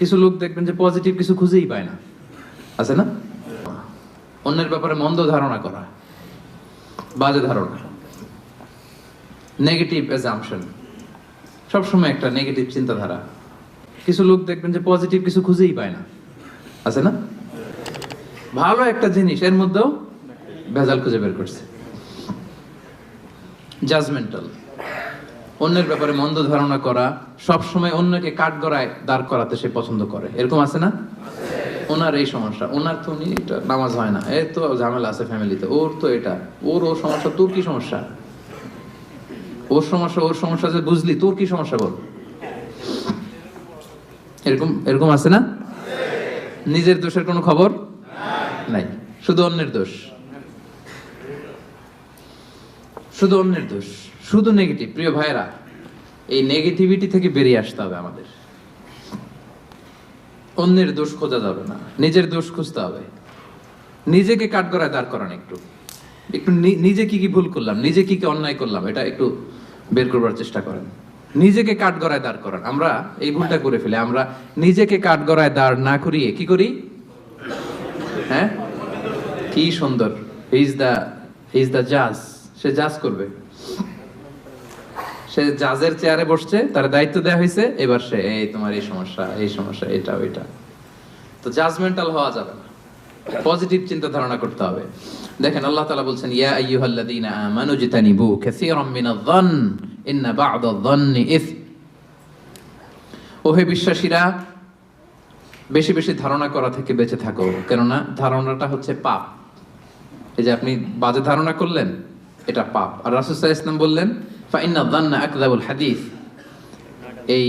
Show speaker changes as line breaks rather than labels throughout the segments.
কিছু লোক দেখবেন যে পজিটিভ কিছু খুঁজেই পায় না। আছে না? অন্যের ব্যাপারে মন্দ ধারণা করা, বাজে ধারণা। নেগেটিভ অ্যাজাম্পশন সবসময় একটা নেগেটিভ চিন্তাধারা। কিছু লোক দেখবেন যে পজিটিভ কিছু খুঁজেই পায় না। আছে না? ভালো একটা জিনিস, এর মধ্যেও ভেজাল খুঁজে বের করছে। জাজমেন্টাল অন্যের ব্যাপারে মন্দ ধারণা করা সব সময় অন্যকে কাঠ গড়ায় দাঁড় করাতে সে পছন্দ করে। এরকম আছে না? ওনার এই সমস্যা। ওনার তো উনি এটা নামাজ হয় না। এর তো ঝামেলা আছে ফ্যামিলিতে ওর তো এটা। ওর ও সমস্যা, তোর কি সমস্যা? ওর সমস্যা ওর সমস্যা যে বুঝলি, তোর কি সমস্যা বল? এরকম এরকম আছে না? নিজের দোষের কোনো খবর? নাই। শুধু অন্যের দোষ। শুধু অন্যের দোষ, শুধু নেগেটিভ প্রিয় ভাইরা এই নেগেটিভিটি থেকে বেরিয়ে আসতে হবে আমাদের। অন্যের দোষ খোঁজা যাবে না, নিজের দোষ খুঁজতে হবে। নিজেকে কাঠগড়ায় দাঁড় করান একটু। একটু নিজে কি কি ভুল করলাম, নিজে কি কি অন্যায় করলাম, এটা একটু বের করবার চেষ্টা করেন। নিজেকে কাঠগড়ায় দাঁড় করান। আমরা এই ভুলটা করে ফেলে। আমরা নিজেকে কাঠগড়ায় দাঁড় না করিয়ে কি করি? হ্যাঁ? কি সুন্দর। ইজ দা ইজ দা জাজ সে জাজ করবে। সে জাজের চেয়ারে বসছে, তার দায়িত্ব দেওয়া হয়েছে, এবার সে, এই তোমার এই সমস্যা এই সমস্যা, এটা, ওইটা। তো জাজমেন্টাল হওয়া যাবে না। পজিটিভ চিন্তা ধারণা করতে হবে। দেখেন, আল্লাহ তাআলা বলছেন, ইয়া আইয়ুহাল্লাযীনা আমানু জিতানিবু কাসীরাম মিনায-যন ইন্না বা'দায-যন্নি ইসম ওহে বিশ্বাসীরা, বেশি বেশি ধারণা করা থেকে বেঁচে থাকো। কেননা ধারণাটা হচ্ছে পাপ। এই যে আপনি বাজে ধারণা করলেন এটা পাপ। আর আলাইহি ওয়াসাল্লাম বললেন, ফাইন্না যান্না আকযাবুল হাদিস। এই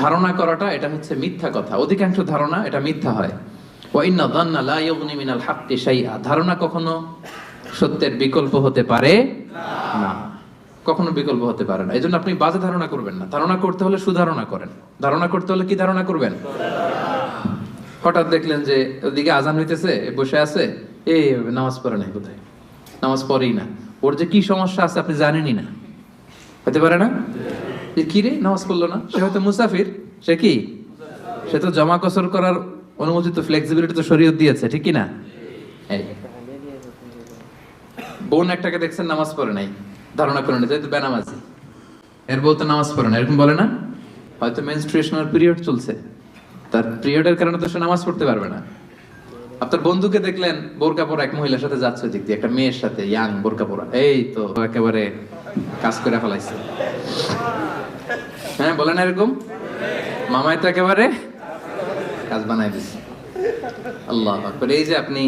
ধারণা করাটা, এটা হচ্ছে মিথ্যা কথা। অধিকাংশ ধারণা এটা মিথ্যা হয়। যান্না লা মিনাল হাক্কি শাইআ। ধারণা কখনো সত্যের বিকল্প হতে পারে না। কখনো বিকল্প হতে পারে না। আপনি বাজে ধারণা করবেন না। ধারণা করতে হলে সুধারণা করেন। ধারণা করতে হলে কি ধারণা করবেন? হঠাৎ দেখলেন যে ওদিকে আজান হইতেছে, বসে আছে। এ নামাজ পড়ে নাই কোথায় নামাজ পড়েই না। ওর যে কি সমস্যা আছে আপনি জানেনই না। হতে পারে না? যে কি রে? নামাজ পড়ল না? সে হয়তো মুসাফির। সে কি? সে তো জমা কসর করার অনুমোদিত ফ্লেক্সিবিলিটি তো শরীয়ত দিয়েছে, ঠিক কি না? বোন একটাকে দেখছেন নামাজ পড়ে নাই। ধারণা করে নিতে তো বেনামাজি। এর বউ তো নামাজ পড়ে না, এরকম বলে না? হয়তো মেনস্ট্রুয়েশনাল পিরিয়ড চলছে। তার পিরিয়ডের কারণে তো সে নামাজ পড়তে পারবে না। আপনার বন্ধুকে দেখলেন বোরকা পরা এক মহিলার সাথে যাচ্ছে দিক দিয়ে, একটা মেয়ের সাথে ইয়াং বোরকা পরা এই তো একেবারে কাজ করে ফেলাইছে। হ্যাঁ বলেন এরকম। মামাই তো একেবারে কাজ বানাই দিছে। আল্লাহ আকবার। এই যে আপনি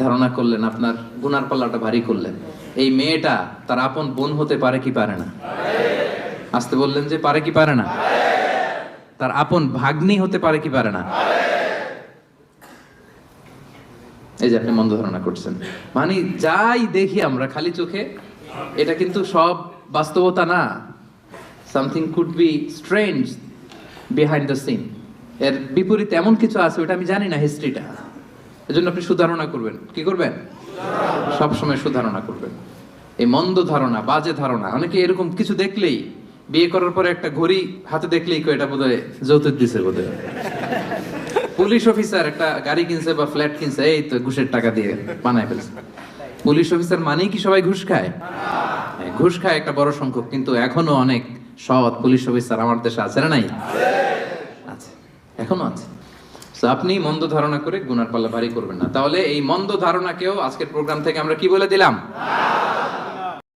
ধারণা করলেন, আপনার গুনার পাল্লাটা ভারী করলেন। এই মেয়েটা তার আপন বোন হতে পারে কি পারে না? আসতে বললেন যে পারে কি পারে না? তার আপন ভাগ্নি হতে পারে কি পারে না? এই যে আপনি মন্দ ধারণা করছেন। মানে যাই দেখি আমরা, খালি চোখে, এটা কিন্তু সব বাস্তবতা না। Something could be strange behind the scene এর বিপরীতে এমন কিছু আছে, ওটা আমি জানি না হিস্ট্রিটা এজন্য আপনি সুধারণা করবেন। কি করবেন? সবসময় সুধারণা করবেন। এই মন্দ ধারণা, বাজে ধারণা, অনেকে এরকম কিছু দেখলেই, বিয়ে করার পরে একটা ঘড়ি হাতে দেখলেই এটা বোধহয় যৌতুক দিছে বোধহয়। পুলিশ অফিসার একটা গাড়ি কিনছে বা ফ্ল্যাট কিনছে এই তো ঘুষের টাকা দিয়ে বানায় ফেলছে। পুলিশ অফিসার মানেই কি সবাই ঘুষ খায়? হ্যাঁ, ঘুষ খায় একটা বড় সংখ্যক কিন্তু এখনও অনেক সৎ পুলিশ অফিসার আমার দেশে আছে না নাই? আছে এখনও আছে। আপনি মন্দ ধারণা করে গুনার পাল্লা ভারী করবেন না। তাহলে এই মন্দ ধারণাকেও আজকের প্রোগ্রাম থেকে আমরা কি বলে দিলাম?